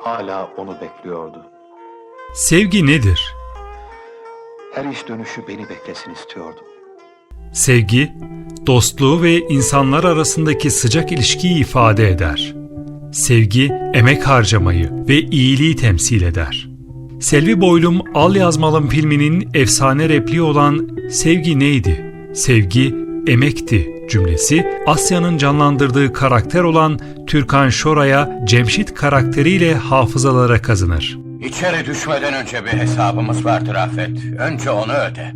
hala onu bekliyordu. Sevgi nedir? Her iş dönüşü beni beklesin istiyordum. Sevgi, dostluğu ve insanlar arasındaki sıcak ilişkiyi ifade eder. Sevgi, emek harcamayı ve iyiliği temsil eder. Selvi Boylum Al Yazmalım filminin efsane repliği olan Sevgi neydi? Sevgi emekti cümlesi Asya'nın canlandırdığı karakter olan Türkan Şoray'a Cemşit karakteriyle hafızalara kazınır. İçeri düşmeden önce bir hesabımız vardır Afet. Önce onu öde.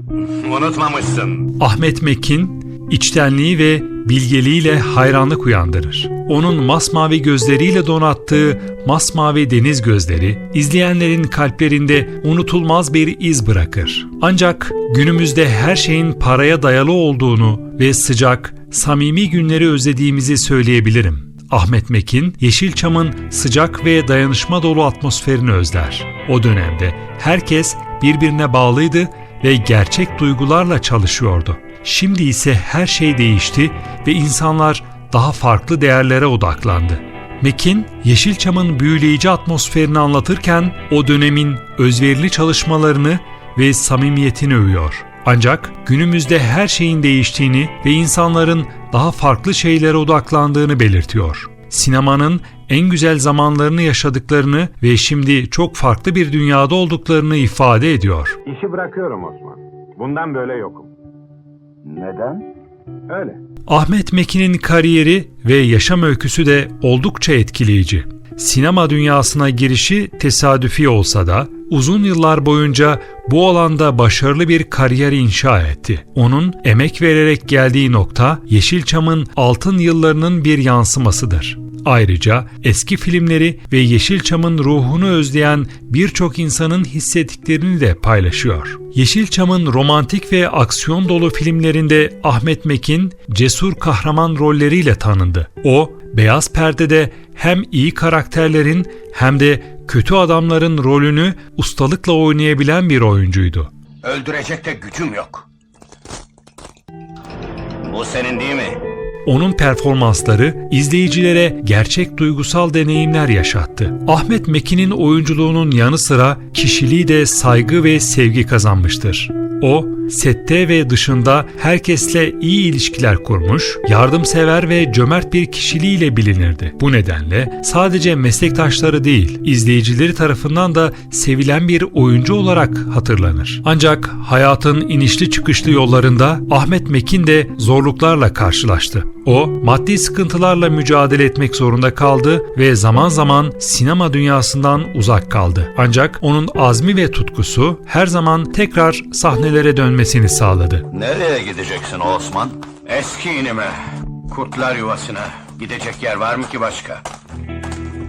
Unutmamışsın. Ahmet Mekin, içtenliği ve bilgeliğiyle hayranlık uyandırır. Onun masmavi gözleriyle donattığı masmavi deniz gözleri, izleyenlerin kalplerinde unutulmaz bir iz bırakır. Ancak günümüzde her şeyin paraya dayalı olduğunu ve sıcak, samimi günleri özlediğimizi söyleyebilirim. Ahmet Mekin, Yeşilçam'ın sıcak ve dayanışma dolu atmosferini özler. O dönemde herkes birbirine bağlıydı ve gerçek duygularla çalışıyordu. Şimdi ise her şey değişti ve insanlar daha farklı değerlere odaklandı. Mekin, Yeşilçam'ın büyüleyici atmosferini anlatırken o dönemin özverili çalışmalarını ve samimiyetini övüyor. Ancak günümüzde her şeyin değiştiğini ve insanların daha farklı şeylere odaklandığını belirtiyor. Sinemanın en güzel zamanlarını yaşadıklarını ve şimdi çok farklı bir dünyada olduklarını ifade ediyor. İşi bırakıyorum Osman. Bundan böyle yokum. Neden? Öyle. Ahmet Mekin'in kariyeri ve yaşam öyküsü de oldukça etkileyici. Sinema dünyasına girişi tesadüfi olsa da uzun yıllar boyunca bu alanda başarılı bir kariyer inşa etti. Onun emek vererek geldiği nokta Yeşilçam'ın altın yıllarının bir yansımasıdır. Ayrıca eski filmleri ve Yeşilçam'ın ruhunu özleyen birçok insanın hissettiklerini de paylaşıyor. Yeşilçam'ın romantik ve aksiyon dolu filmlerinde Ahmet Mekin cesur kahraman rolleriyle tanındı. O, beyaz perdede hem iyi karakterlerin hem de kötü adamların rolünü ustalıkla oynayabilen bir oyuncuydu. Öldürecek de gücüm yok. Bu senin değil mi? Onun performansları izleyicilere gerçek duygusal deneyimler yaşattı. Ahmet Mekin'in oyunculuğunun yanı sıra kişiliği de saygı ve sevgi kazanmıştır. O, sette ve dışında herkesle iyi ilişkiler kurmuş, yardımsever ve cömert bir kişiliğiyle bilinirdi. Bu nedenle sadece meslektaşları değil, izleyicileri tarafından da sevilen bir oyuncu olarak hatırlanır. Ancak hayatın inişli çıkışlı yollarında Ahmet Mekin de zorluklarla karşılaştı. O, maddi sıkıntılarla mücadele etmek zorunda kaldı ve zaman zaman sinema dünyasından uzak kaldı. Ancak onun azmi ve tutkusu her zaman tekrar sahnelere dönmesini sağladı. Nereye gideceksin Osman? Eski inime. Kurtlar yuvasına. Gidecek yer var mı ki başka?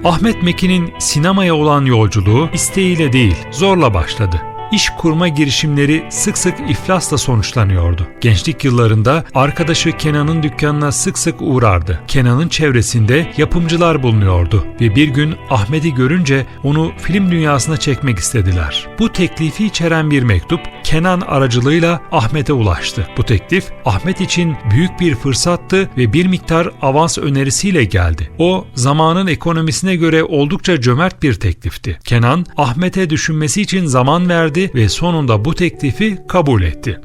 Ahmet Mekin'in sinemaya olan yolculuğu isteğiyle değil, zorla başladı. İş kurma girişimleri sık sık iflasla sonuçlanıyordu. Gençlik yıllarında arkadaşı Kenan'ın dükkanına sık sık uğrardı. Kenan'ın çevresinde yapımcılar bulunuyordu ve bir gün Ahmet'i görünce onu film dünyasına çekmek istediler. Bu teklifi içeren bir mektup Kenan aracılığıyla Ahmet'e ulaştı. Bu teklif Ahmet için büyük bir fırsattı ve bir miktar avans önerisiyle geldi. O zamanın ekonomisine göre oldukça cömert bir teklifti. Kenan Ahmet'e düşünmesi için zaman verdi ve sonunda bu teklifi kabul etti.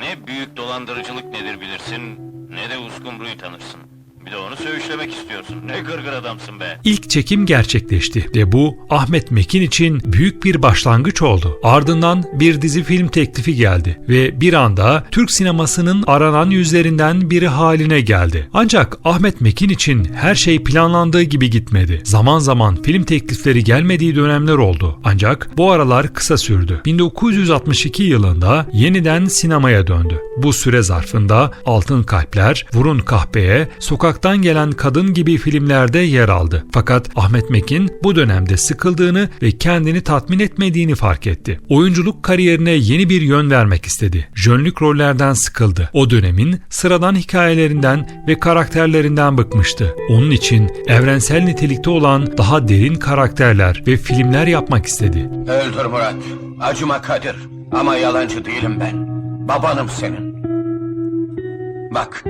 Ne büyük dolandırıcılık nedir bilirsin, ne de uskumruyu tanırsın. De onu söğüşlemek istiyorsun. Ne gırgır adamsın be. İlk çekim gerçekleşti ve bu Ahmet Mekin için büyük bir başlangıç oldu. Ardından bir dizi film teklifi geldi ve bir anda Türk sinemasının aranan yüzlerinden biri haline geldi. Ancak Ahmet Mekin için her şey planlandığı gibi gitmedi. Zaman zaman film teklifleri gelmediği dönemler oldu. Ancak bu aralar kısa sürdü. 1962 yılında yeniden sinemaya döndü. Bu süre zarfında Altın Kalpler, Vurun Kahpeye, Sokaktan Gelen Kadın gibi filmlerde yer aldı. Fakat Ahmet Mekin bu dönemde sıkıldığını ve kendini tatmin etmediğini fark etti. Oyunculuk kariyerine yeni bir yön vermek istedi. Jönlük rollerden sıkıldı. O dönemin sıradan hikayelerinden ve karakterlerinden bıkmıştı. Onun için evrensel nitelikte olan daha derin karakterler ve filmler yapmak istedi. Öldür Murat. Acıma Kadir. Ama yalancı değilim ben. Babanım senin. Bak.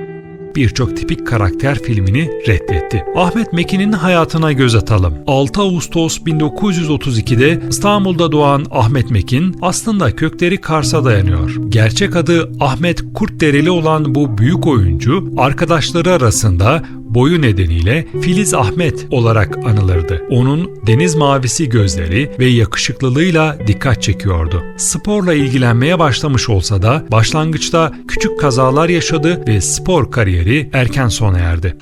Birçok tipik karakter filmini reddetti. Ahmet Mekin'in hayatına göz atalım. 6 Ağustos 1932'de İstanbul'da doğan Ahmet Mekin aslında kökleri Kars'a dayanıyor. Gerçek adı Ahmet Kurtdereli olan bu büyük oyuncu arkadaşları arasında boyu nedeniyle Filiz Ahmet olarak anılırdı. Onun deniz mavisi gözleri ve yakışıklılığıyla dikkat çekiyordu. Sporla ilgilenmeye başlamış olsa da başlangıçta küçük kazalar yaşadı ve spor kariyeri erken sona erdi.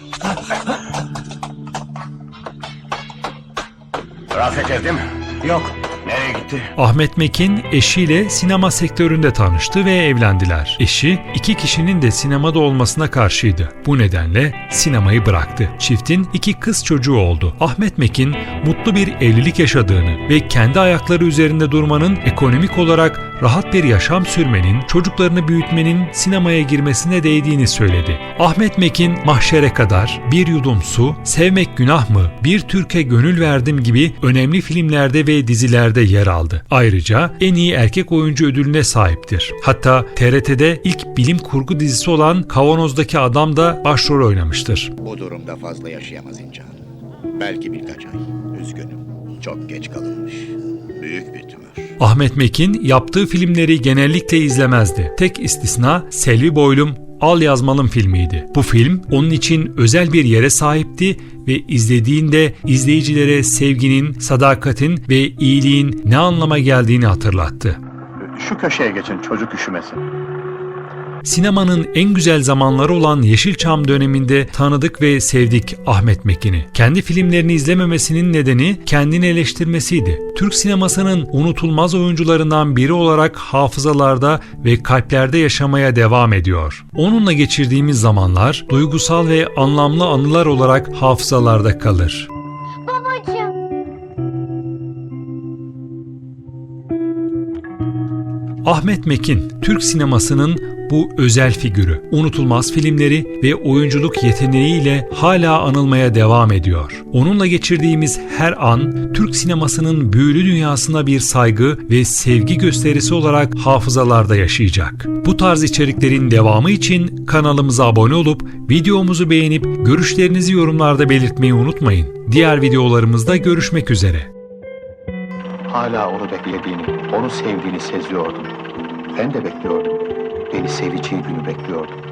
Rafet evde? Yok. Gitti? Ahmet Mekin eşiyle sinema sektöründe tanıştı ve evlendiler. Eşi iki kişinin de sinemada olmasına karşıydı. Bu nedenle sinemayı bıraktı. Çiftin iki kız çocuğu oldu. Ahmet Mekin mutlu bir evlilik yaşadığını ve kendi ayakları üzerinde durmanın ekonomik olarak rahat bir yaşam sürmenin, çocuklarını büyütmenin sinemaya girmesine değdiğini söyledi. Ahmet Mekin Mahşere Kadar, Bir Yudum Su, Sevmek Günah mı, Bir Türk'e Gönül Verdim gibi önemli filmlerde ve dizilerde yer aldı. Ayrıca en iyi erkek oyuncu ödülüne sahiptir. Hatta TRT'de ilk bilim kurgu dizisi olan Kavanoz'daki Adam da başrol oynamıştır. Bu durumda fazla yaşayamaz İncan. Belki birkaç ay. Üzgünüm. Çok geç kalınmış. Büyük bir tümör. Ahmet Mekin yaptığı filmleri genellikle izlemezdi. Tek istisna Selvi Boylum Al Yazmalım filmiydi. Bu film onun için özel bir yere sahipti ve izlediğinde izleyicilere sevginin, sadakatin ve iyiliğin ne anlama geldiğini hatırlattı. Şu köşeye geçin çocuk üşümesin. Sinemanın en güzel zamanları olan Yeşilçam döneminde tanıdık ve sevdik Ahmet Mekin'i. Kendi filmlerini izlememesinin nedeni kendini eleştirmesiydi. Türk sinemasının unutulmaz oyuncularından biri olarak hafızalarda ve kalplerde yaşamaya devam ediyor. Onunla geçirdiğimiz zamanlar duygusal ve anlamlı anılar olarak hafızalarda kalır. Ahmet Mekin, Türk sinemasının bu özel figürü, unutulmaz filmleri ve oyunculuk yeteneğiyle hala anılmaya devam ediyor. Onunla geçirdiğimiz her an Türk sinemasının büyülü dünyasına bir saygı ve sevgi gösterisi olarak hafızalarda yaşayacak. Bu tarz içeriklerin devamı için kanalımıza abone olup videomuzu beğenip görüşlerinizi yorumlarda belirtmeyi unutmayın. Diğer videolarımızda görüşmek üzere. Hala onu beklediğini, onu sevdiğini seziyordum. Ben de bekliyordum. Beni seveceği günü bekliyordum.